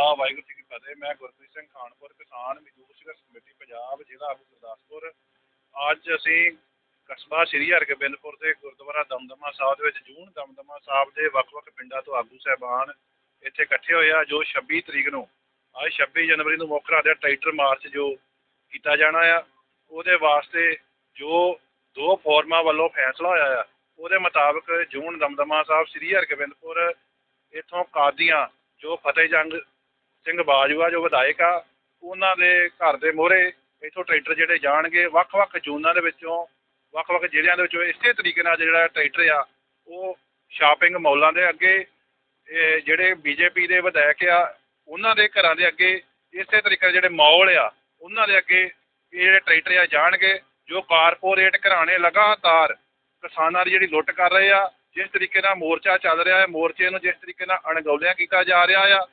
ਖਾਲਸਾ ਵਾਹਿਗੁਰੂ ਜੀ ਕੀ ਫਤਿਹ। ਮੈਂ ਗੁਰਪ੍ਰੀਤ ਸਿੰਘ ਖਾਨਪੁਰ, ਕਿਸਾਨ ਮਜ਼ਦੂਰ ਸੰਘਰਸ਼ ਕਮੇਟੀ, ਪੰਜਾਬ, ਜ਼ਿਲ੍ਹਾ ਗੁਰਦਾਸਪੁਰ। ਅੱਜ ਅਸੀਂ ਕਸਬਾ ਸ੍ਰੀ ਹਰਗੋਬਿੰਦਪੁਰ ਦੇ ਗੁਰਦੁਆਰਾ ਦਮਦਮਾ ਸਾਹਿਬ ਦੇ ਵਿੱਚ, ਜੂਨ ਦਮਦਮਾ ਸਾਹਿਬ ਦੇ ਵੱਖ-ਵੱਖ ਪਿੰਡਾਂ ਤੋਂ ਆਗੂ ਸਹਿਬਾਨ ਇੱਥੇ ਇਕੱਠੇ ਹੋਏ ਆ, ਜੋ 26 ਤਰੀਕ ਨੂੰ, ਅੱਜ 26 ਜਨਵਰੀ ਨੂੰ ਮੁੱਖ ਰਾਜਾ ਟਾਈਟਰ ਮਾਰਚ ਜੋ ਕੀਤਾ ਜਾਣਾ ਆ, ਉਹਦੇ ਵਾਸਤੇ ਜੋ ਦੋ ਫੋਰਮਾਂ ਵੱਲੋਂ ਫੈਸਲਾ ਹੋਇਆ ਆ, ਉਹਦੇ ਮੁਤਾਬਕ ਜੂਨ ਦਮਦਮਾ ਸਾਹਿਬ ਸ੍ਰੀ ਹਰਗੋਬਿੰਦਪੁਰ, ਇਥੋਂ ਕਾਦੀਆਂ ਜੋ ਫਤਿਹ ਜੰਗ ਸਿੰਘ ਬਾਜਵਾ ਜੋ ਵਿਧਾਇਕ ਆ, ਉਹਨਾਂ ਦੇ ਘਰ ਦੇ ਮੋਹਰੇ ਇੱਥੋਂ ਟਰੈਕਟਰ ਜਿਹੜੇ ਜਾਣਗੇ, ਵੱਖ-ਵੱਖ ਜ਼ੋਨਾਂ ਦੇ ਵਿੱਚੋਂ, ਵੱਖ-ਵੱਖ ਜ਼ਿਲ੍ਹਿਆਂ ਦੇ ਵਿੱਚੋਂ ਇਸੇ ਤਰੀਕੇ ਨਾਲ ਜਿਹੜਾ ਟਰੈਕਟਰ ਆ, ਉਹ ਸ਼ਾਪਿੰਗ ਮੌਲਾਂ ਦੇ ਅੱਗੇ, ਇਹ ਜਿਹੜੇ ਬੀਜੇਪੀ ਦੇ ਵਿਧਾਇਕ ਆ, ਉਹਨਾਂ ਦੇ ਘਰਾਂ ਦੇ ਅੱਗੇ, ਇਸੇ ਤਰੀਕੇ ਨਾਲ ਜਿਹੜੇ ਮੌਲ ਆ, ਉਹਨਾਂ ਦੇ ਅੱਗੇ ਇਹ ਜਿਹੜੇ ਟਰੈਕਟਰ ਆ ਜਾਣਗੇ, ਜੋ ਕਾਰਪੋਰੇਟ ਘਰਾਣੇ ਲਗਾਤਾਰ ਕਿਸਾਨਾਂ ਦੀ ਜਿਹੜੀ ਲੁੱਟ ਕਰ ਰਹੇ ਆ, ਜਿਸ ਤਰੀਕੇ ਨਾਲ ਮੋਰਚਾ ਚੱਲ ਰਿਹਾ ਹੈ, ਮੋਰਚੇ ਨੂੰ ਜਿਸ ਤਰੀਕੇ ਨਾਲ ਅਣਗੌਲਿਆਂ ਕੀਤਾ ਜਾ ਰਿਹਾ ਆ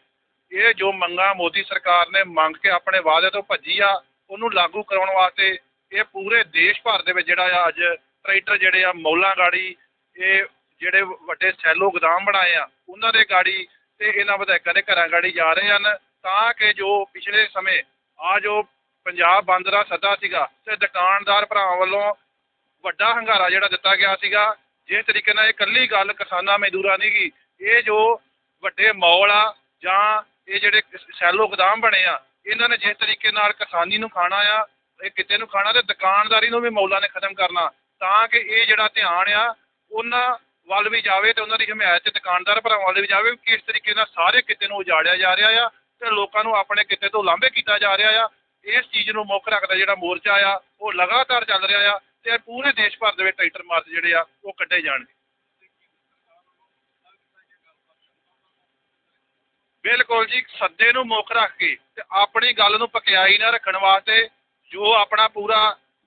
ਇਹ ਜੋ ਮੰਗਾਂ ਮੋਦੀ ਸਰਕਾਰ ਨੇ ਮੰਗ ਕੇ ਆਪਣੇ ਵਾਅਦੇ ਤੋਂ ਭੱਜੀ ਆ, ਉਹਨੂੰ ਲਾਗੂ ਕਰਾਉਣ ਵਾਸਤੇ ਇਹ ਪੂਰੇ ਦੇਸ਼ ਭਰ ਦੇ ਵਿੱਚ ਜਿਹੜਾ ਆ ਅੱਜ ਟਰੈਕਟਰ ਜਿਹੜੇ ਆ, ਮੌਲਾਂ ਗਾੜੀ, ਇਹ ਜਿਹੜੇ ਵੱਡੇ ਸੈਲੋ ਗੋਦਾਮ ਬਣਾਏ ਆ, ਉਹਨਾਂ ਦੇ ਗਾੜੀ ਤੇ ਇਹਨਾਂ ਵਿਧਾਇਕਾਂ ਦੇ ਘਰਾਂ ਗਾੜੀ ਜਾ ਰਹੇ ਹਨ ਤਾਂ ਕਿ ਜੋ ਪਿਛਲੇ ਸਮੇਂ ਆ ਜੋ ਪੰਜਾਬ ਬੰਦ ਦਾ ਸੱਦਾ ਸੀਗਾ ਤੇ ਦੁਕਾਨਦਾਰ ਭਰਾਵਾਂ ਵੱਲੋਂ ਵੱਡਾ ਹੰਗਾਰਾ ਜਿਹੜਾ ਦਿੱਤਾ ਗਿਆ ਸੀਗਾ, ਜਿਸ ਤਰੀਕੇ ਨਾਲ ਇਹ ਇਕੱਲੀ ਗੱਲ ਕਿਸਾਨਾਂ ਮਜ਼ਦੂਰਾਂ ਦੀ ਗੀ, ਇਹ ਜੋ ਵੱਡੇ ਮੌਲ ਆ ਜਾਂ ਇਹ ਜਿਹੜੇ ਸੈਲੋ ਗੋਦਾਮ ਬਣੇ ਆ, ਇਹਨਾਂ ਨੇ ਜਿਸ ਤਰੀਕੇ ਨਾਲ ਕਿਸਾਨੀ ਨੂੰ ਖਾਣਾ ਆ, ਇਹ ਕਿੱਤੇ ਨੂੰ ਖਾਣਾ ਅਤੇ ਦੁਕਾਨਦਾਰੀ ਨੂੰ ਵੀ ਮੌਲਾਂ ਨੇ ਖਤਮ ਕਰਨਾ, ਤਾਂ ਕਿ ਇਹ ਜਿਹੜਾ ਧਿਆਨ ਆ, ਉਹਨਾਂ ਵੱਲ ਵੀ ਜਾਵੇ ਅਤੇ ਉਹਨਾਂ ਦੀ ਹਮਾਇਤ ਤੇ ਦੁਕਾਨਦਾਰ ਭਰਾਵਾਂ ਵੱਲ ਵੀ ਜਾਵੇ ਕਿਸ ਤਰੀਕੇ ਨਾਲ ਸਾਰੇ ਕਿੱਤੇ ਨੂੰ ਉਜਾੜਿਆ ਜਾ ਰਿਹਾ ਆ ਅਤੇ ਲੋਕਾਂ ਨੂੰ ਆਪਣੇ ਕਿੱਤੇ ਤੋਂ ਲਾਂਭੇ ਕੀਤਾ ਜਾ ਰਿਹਾ ਆ। ਇਸ ਚੀਜ਼ ਨੂੰ ਮੁੱਖ ਰੱਖਦਾ ਜਿਹੜਾ ਮੋਰਚਾ ਆ, ਉਹ ਲਗਾਤਾਰ ਚੱਲ ਰਿਹਾ ਆ ਤੇ ਪੂਰੇ ਦੇਸ਼ ਭਰ ਦੇ ਵਿੱਚ ਟਰੈਕਟਰ ਮਾਰਚ ਜਿਹੜੇ ਆ, ਉਹ ਕੱਢੇ ਜਾਣਗੇ। ਬਿਲਕੁਲ ਜੀ, ਸੱਦੇ ਨੂੰ ਮੁੱਖ ਰੱਖ ਕੇ ਤੇ ਆਪਣੀ ਗੱਲ ਨੂੰ ਪਕਿਆਈ ਨਾ ਰੱਖਣ ਵਾਸਤੇ ਜੋ ਆਪਣਾ ਪੂਰਾ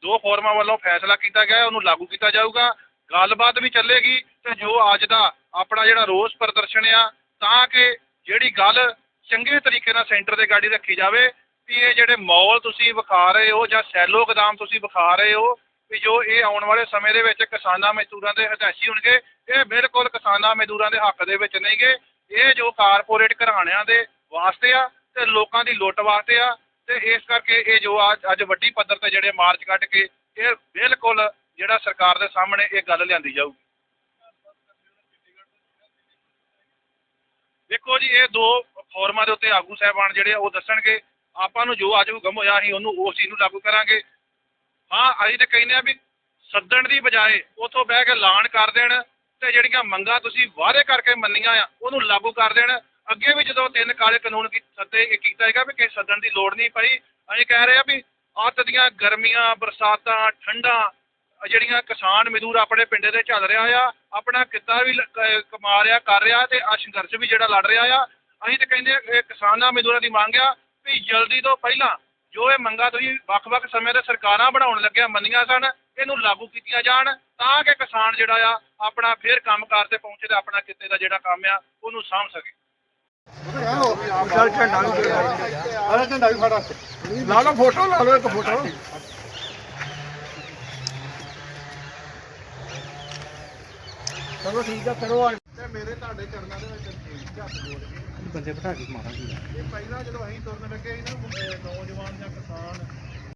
ਦੋ ਫੋਰਮਾਂ ਵੱਲੋਂ ਫੈਸਲਾ ਕੀਤਾ ਗਿਆ, ਉਹਨੂੰ ਲਾਗੂ ਕੀਤਾ ਜਾਊਗਾ, ਗੱਲਬਾਤ ਵੀ ਚੱਲੇਗੀ ਤੇ ਜੋ ਅੱਜ ਦਾ ਆਪਣਾ ਜਿਹੜਾ ਰੋਸ ਪ੍ਰਦਰਸ਼ਨ ਆ, ਤਾਂ ਕਿ ਜਿਹੜੀ ਗੱਲ ਚੰਗੇ ਤਰੀਕੇ ਨਾਲ ਸੈਂਟਰ ਦੇ ਗਾੜੀ ਰੱਖੀ ਜਾਵੇ, ਵੀ ਇਹ ਜਿਹੜੇ ਮੌਲ ਤੁਸੀਂ ਵਿਖਾ ਰਹੇ ਹੋ ਜਾਂ ਸੈਲੋ ਗਦਾਮ ਤੁਸੀਂ ਵਿਖਾ ਰਹੇ ਹੋ, ਵੀ ਜੋ ਇਹ ਆਉਣ ਵਾਲੇ ਸਮੇਂ ਦੇ ਵਿੱਚ ਕਿਸਾਨਾਂ ਮਜ਼ਦੂਰਾਂ ਦੇ ਹਦਾਇਸ਼ੀ ਹੋਣਗੇ, ਇਹ ਬਿਲਕੁਲ ਕਿਸਾਨਾਂ ਮਜ਼ਦੂਰਾਂ ਦੇ ਹੱਕ ਦੇ ਵਿੱਚ ਨਹੀਂਗੇ ਇਹ ਜੋ ਕਾਰਪੋਰੇਟ ਘਰਾਣਿਆਂ ਦੇ ਵਾਸਤੇ ਆ ਤੇ ਲੋਕਾਂ ਦੀ ਲੁੱਟ ਵਾਸਤੇ ਆ ਤੇ ਇਸ ਕਰਕੇ ਇਹ ਜੋ ਅੱਜ ਅੱਜ ਵੱਡੀ ਪੱਧਰ ਤੇ ਜਿਹੜੇ ਮਾਰਚ ਕੱਢ ਕੇ ਇਹ ਬਿਲਕੁਲ ਜਿਹੜਾ ਸਰਕਾਰ ਦੇ ਸਾਹਮਣੇ ਇਹ ਗੱਲ ਲਿਆਂਦੀ ਜਾਊਗੀ। ਦੇਖੋ ਜੀ, ਇਹ ਦੋ ਫੋਰਮਾਂ ਦੇ ਉੱਤੇ ਆਗੂ ਸਾਹਿਬਾਨ ਜਿਹੜੇ ਆ ਉਹ ਦੱਸਣਗੇ। ਆਪਾਂ ਨੂੰ ਜੋ ਅੱਜ ਹੁਕਮ ਹੋਇਆ ਸੀ, ਉਹਨੂੰ ਉਸ ਚੀਜ਼ ਨੂੰ ਲਾਗੂ ਕਰਾਂਗੇ। ਹਾਂ, ਅਸੀਂ ਤਾਂ ਕਹਿੰਦੇ ਆ ਵੀ ਸੱਦਣ ਦੀ ਬਜਾਏ ਉਥੋਂ ਬਹਿ ਕੇ ਐਲਾਨ ਕਰ ਦੇਣ। ਤੇ ਜਿਹੜੀਆਂ ਮੰਗਾਂ ਤੁਸੀਂ ਵਾਅਦੇ ਕਰਕੇ ਮੰਨੀਆਂ ਆ, ਉਹਨੂੰ ਲਾਗੂ ਕਰ ਦੇਣ। ਅੱਗੇ ਵੀ ਜਦੋਂ ਤਿੰਨ ਕਾਲੇ ਕਾਨੂੰਨ ਕੀ ਸੱਦੇ, ਇਹ ਕੀਤਾ ਹੈਗਾ ਵੀ ਕਿਸੇ ਸੱਦਣ ਦੀ ਲੋੜ ਨਹੀਂ ਪਈ। ਅਸੀਂ ਕਹਿ ਰਹੇ ਆ ਵੀ ਅੱਤ ਦੀਆਂ ਗਰਮੀਆਂ, ਬਰਸਾਤਾਂ, ਠੰਡਾਂ, ਜਿਹੜੀਆਂ ਕਿਸਾਨ ਮਜ਼ਦੂਰ ਆਪਣੇ ਪਿੰਡੇ ਦੇ ਚੱਲ ਰਿਹਾ ਆ, ਆਪਣਾ ਕਿੱਤਾ ਵੀ ਕ- ਕਮਾ ਰਿਹਾ, ਕਰ ਰਿਹਾ ਤੇ ਆ ਸੰਘਰਸ਼ ਵੀ ਜਿਹੜਾ ਲੜ ਰਿਹਾ ਆ। ਅਸੀਂ ਤਾਂ ਕਹਿੰਦੇ ਆ, ਇਹ ਕਿਸਾਨਾਂ ਮਜ਼ਦੂਰਾਂ ਦੀ ਮੰਗ ਆ ਵੀ ਜਲਦੀ ਤੋਂ ਪਹਿਲਾਂ ਜੋ ਇਹ ਮੰਗਾਂ ਤੁਸੀਂ ਵੱਖ-ਵੱਖ ਸਮੇਂ ਤੇ ਸਰਕਾਰਾਂ ਬਣਾਉਣ ਲੱਗਿਆ, ਮੰਨੀਆਂ ਸਨ, ਇਹਨੂੰ ਲਾਗੂ ਕੀਤੀਆਂ ਜਾਣ ਤਾਂ ਕਿ ਕਿਸਾਨ ਜਿਹੜਾ ਆ ਆਪਣਾ ਫੇਰ ਕੰਮਕਾਰ ਤੇ ਪਹੁੰਚੇ ਤੇ ਆਪਣਾ ਕਿੱਤੇ ਦਾ ਜਿਹੜਾ ਕੰਮ ਆ ਉਹਨੂੰ ਸਾਂਭ ਸਕੇ। ਚੱਲ ਝੰਡਾ ਵੀ ਦੇ ਅਰੇ ਝੰਡਾ ਵੀ ਫੜਾ। ਲਾ ਲਓ ਫੋਟੋ ਲਾ ਲਓ ਇੱਕ ਫੋਟੋ। ਚਲੋ ਠੀਕ ਆ ਕਰੋ ਤੇ ਮੇਰੇ ਤੁਹਾਡੇ ਚਰਨਾਂ ਦੇ ਵਿੱਚ ਠੀਕ ਹੱਥ ਜੋੜ ਕੇ। ਬੰਦੇ ਬਿਠਾ ਕੇ ਮਾਰਾਂਗੇ। ਇਹ ਪਹਿਲਾਂ ਜਦੋਂ ਅਸੀਂ ਤੁਰਨ ਲੱਗੇ ਸੀ ਨਾ ਨੌਜਵਾਨ ਜਾਂ ਕਿਸਾਨ